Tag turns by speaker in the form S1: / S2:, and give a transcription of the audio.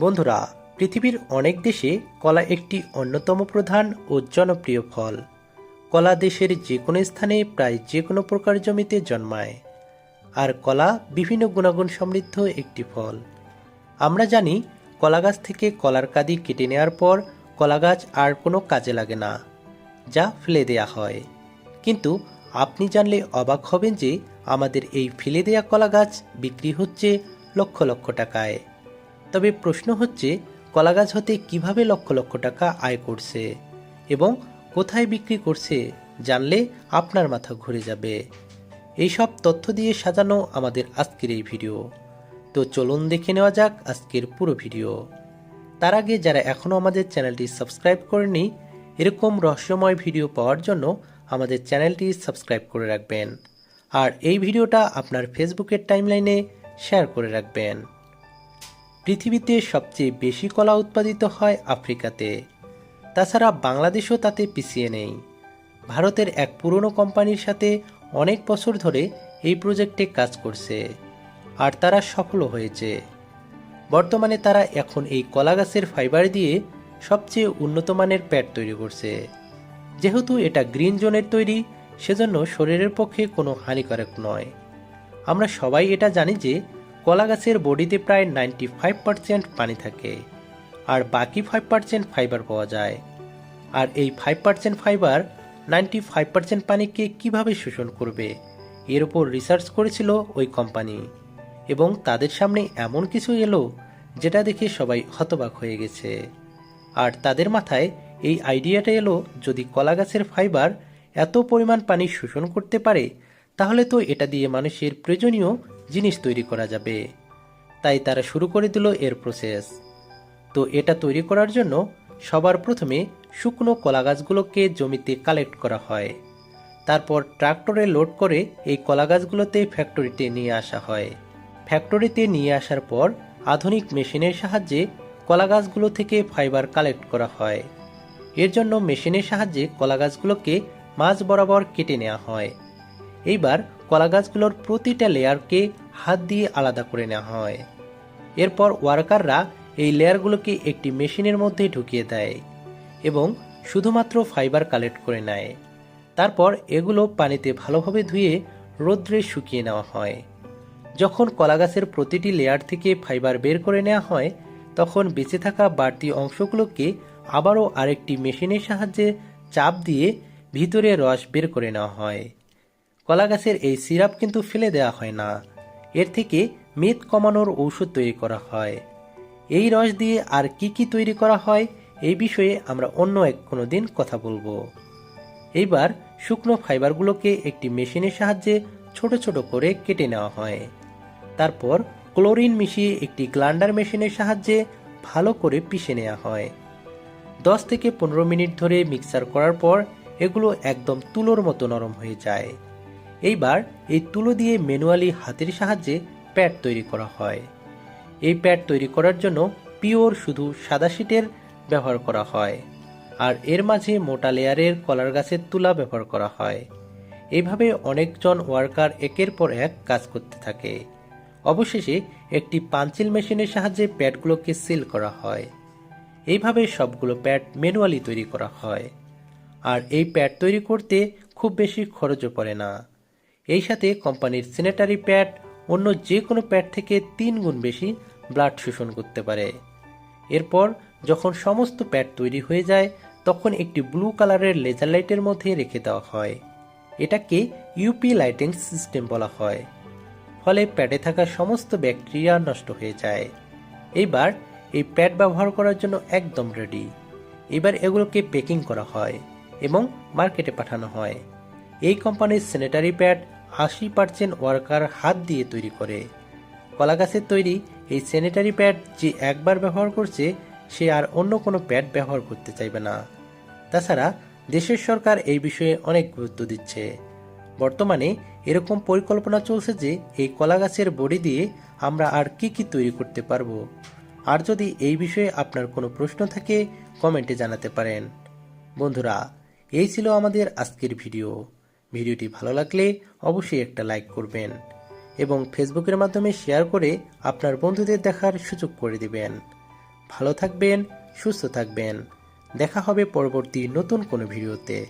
S1: বন্ধুরা, পৃথিবীর অনেক দেশে কলা একটি অন্যতম প্রধান ও জনপ্রিয় ফল। কলা দেশের যে কোনো স্থানে প্রায় যে কোনো প্রকার জমিতে জন্মায়। আর কলা বিভিন্ন গুণাগুণ সমৃদ্ধ একটি ফল। আমরা জানি, কলা গাছ থেকে কলার কাদি কেটে নেওয়ার পর কলা গাছ আর কোনো কাজে লাগে না, যা ফেলে দেয়া হয়। কিন্তু আপনি জানলে অবাক হবেন যে আমাদের এই ফেলে দেয়া কলা গাছ বিক্রি হচ্ছে লক্ষ লক্ষ টাকায়। তবে প্রশ্ন হচ্ছে কলা গাছ হতে কীভাবে লক্ষ লক্ষ টাকা আয় করছে এবং কোথায় বিক্রি করছে জানলে আপনার মাথা ঘুরে যাবে। এইসব তথ্য দিয়ে সাজানো আমাদের আজকের এই ভিডিও। তো চলুন দেখে নেওয়া যাক আজকের পুরো ভিডিও। তার আগে যারা এখনও আমাদের চ্যানেলটি সাবস্ক্রাইব করেনি এরকম রহস্যময় ভিডিও পাওয়ার জন্য আমাদের চ্যানেলটি সাবস্ক্রাইব করে রাখবেন। আর এই ভিডিওটা আপনার ফেসবুকের টাইমলাইনে শেয়ার করে রাখবেন। পৃথিবীতে সবচেয়ে বেশি কলা উৎপাদিত হয় আফ্রিকাতে। তাছাড়া বাংলাদেশও তাতে পিছিয়ে নেই। ভারতের এক পুরনো কোম্পানির সাথে অনেক বছর ধরে এই প্রজেক্টে কাজ করছে, আর তারা সফলও হয়েছে। বর্তমানে তারা এখন এই কলা গাছের ফাইবার দিয়ে সবচেয়ে উন্নত মানের প্যাড তৈরি করছে। যেহেতু এটা গ্রিন জোনের তৈরি, সেজন্য শরীরের পক্ষে কোনো হানিকারক নয়। আমরা সবাই এটা জানি যে কলা গাছের বডিতে প্রায় নাইনটি ফাইভ পার্সেন্ট পানি থাকে, আর বাকি ফাইভ পার্সেন্ট ফাইবার পাওয়া যায়। আর এই five percent fiber ninety five percent পানিকে কীভাবে শোষণ করবে, এর উপর রিসার্চ করেছিল ওই কোম্পানি এবং তাদের সামনে এমন কিছু এলো, যেটা দেখে সবাই হতবাক হয়ে গেছে। আর তাদের মাথায় এই আইডিয়াটা এলো, যদি কলা গাছের ফাইবার এত পরিমাণ পানি শোষণ করতে পারে, তাহলে তো এটা দিয়ে মানুষের প্রয়োজনীয় জিনিস তৈরি করা যাবে। তাই তারা শুরু করে দিল এর প্রসেস তো এটা তৈরি করার জন্য সবার প্রথমে শুকনো কলা গাছগুলোকে জমিতে কালেক্ট করা হয়। তারপর ট্রাক্টরে লোড করে এই কলা গাছগুলোতে ফ্যাক্টরিতে নিয়ে আসা হয়। ফ্যাক্টরিতে নিয়ে আসার পর আধুনিক মেশিনের সাহায্যে কলা গাছগুলো থেকে ফাইবার কালেক্ট করা হয়। এর জন্য মেশিনের সাহায্যে কলা গাছগুলোকে মাঝ বরাবর কেটে নেওয়া হয়। এইবার কলা গাছগুলোর প্রতিটা লেয়ারকে হাত দিয়ে আলাদা করে নেওয়া হয়। এরপর ওয়ার্কাররা এই লেয়ারগুলোকে একটি মেশিনের মধ্যে ঢুকিয়ে দেয় এবং শুধুমাত্র ফাইবার কালেক্ট করে নেয়। তারপর এগুলো পানিতে ভালোভাবে ধুয়ে রোদ্রে শুকিয়ে নেওয়া হয়। যখন কলা গাছের প্রতিটি লেয়ার থেকে ফাইবার বের করে নেওয়া হয়, তখন বেঁচে থাকা বাড়তি অংশগুলোকে আবারও আরেকটি মেশিনের সাহায্যে চাপ দিয়ে ভিতরে রস বের করে নেওয়া হয়। কলা গাছের এই সিরাপ কিন্তু ফেলে দেওয়া হয় না। এর থেকে মেদ কমানোর ঔষধ তৈরি করা হয়। এই রস দিয়ে আর কি কি তৈরি করা হয়, এই বিষয়ে আমরা অন্য এক কোনো দিন কথা বলব। এইবার শুকনো ফাইবারগুলোকে একটি মেশিনের সাহায্যে ছোট ছোট করে কেটে নেওয়া হয়। তারপর ক্লোরিন মিশিয়ে একটি গ্লান্ডার মেশিনের সাহায্যে ভালো করে পিষে নেওয়া হয়। দশ থেকে পনেরো মিনিট ধরে মিক্সার করার পর এগুলো একদম তুলোর মতো নরম হয়ে যায়। এইবার এই তুলো দিয়ে ম্যানুয়ালি হাতের সাহায্যে প্যাড তৈরি করা হয়। এই প্যাড তৈরি করার জন্য পিওর শুধু সাদা শিটের ব্যবহার করা হয় আর এর মাঝে মোটা লেয়ারের কলার গাছের তুলা ব্যবহার করা হয়। এইভাবে অনেকজন ওয়ার্কার একের পর এক কাজ করতে থাকে। অবশেষে একটি পাঞ্চিল মেশিনের সাহায্যে প্যাডগুলোকে সিল করা হয়। এইভাবে সবগুলো প্যাড ম্যানুয়ালি তৈরি করা হয়। আর এই প্যাড তৈরি করতে খুব বেশি খরচও পড়ে না। এই সাথে কোম্পানির স্যানিটারি প্যাড অন্য যে কোনো প্যাড থেকে তিন গুণ বেশি ব্লাড শোষণ করতে পারে। এরপর যখন সমস্ত প্যাড তৈরি হয়ে যায়, তখন একটি ব্লু কালারের লেজার লাইটের মধ্যে রেখে দেওয়া হয়। এটাকে ইউপি লাইটিং সিস্টেম বলা হয়। ফলে প্যাডে থাকা সমস্ত ব্যাকটেরিয়া নষ্ট হয়ে যায়। এইবার এই প্যাড ব্যবহার করার জন্য একদম রেডি। এবার এগুলোকে প্যাকিং করা হয় এবং মার্কেটে পাঠানো হয়। এই কোম্পানির স্যানিটারি প্যাড আশি পার্সেন্ট ওয়ার্কার হাত দিয়ে তৈরি করে। কলা গাছের তৈরি এই স্যানিটারি প্যাড যে একবার ব্যবহার করছে, সে আর অন্য কোনো প্যাড ব্যবহার করতে চাইবে না। তাছাড়া দেশের সরকার এই বিষয়ে অনেক গুরুত্ব দিচ্ছে। বর্তমানে এরকম পরিকল্পনা চলছে যে এই কলা গাছের বড়ি দিয়ে আমরা আর কি কি তৈরি করতে পারব। আর যদি এই বিষয়ে আপনার কোনো প্রশ্ন থাকে, কমেন্টে জানাতে পারেন। বন্ধুরা, এই ছিল আমাদের আজকের ভিডিও। ভিডিওটি ভালো লাগলে অবশ্যই একটা লাইক করবেন এবং ফেসবুকের মাধ্যমে শেয়ার করে আপনার বন্ধুদের দেখার সুযোগ করে দিবেন। ভালো থাকবেন, সুস্থ থাকবেন। দেখা হবে পরবর্তী নতুন কোনো ভিডিওতে।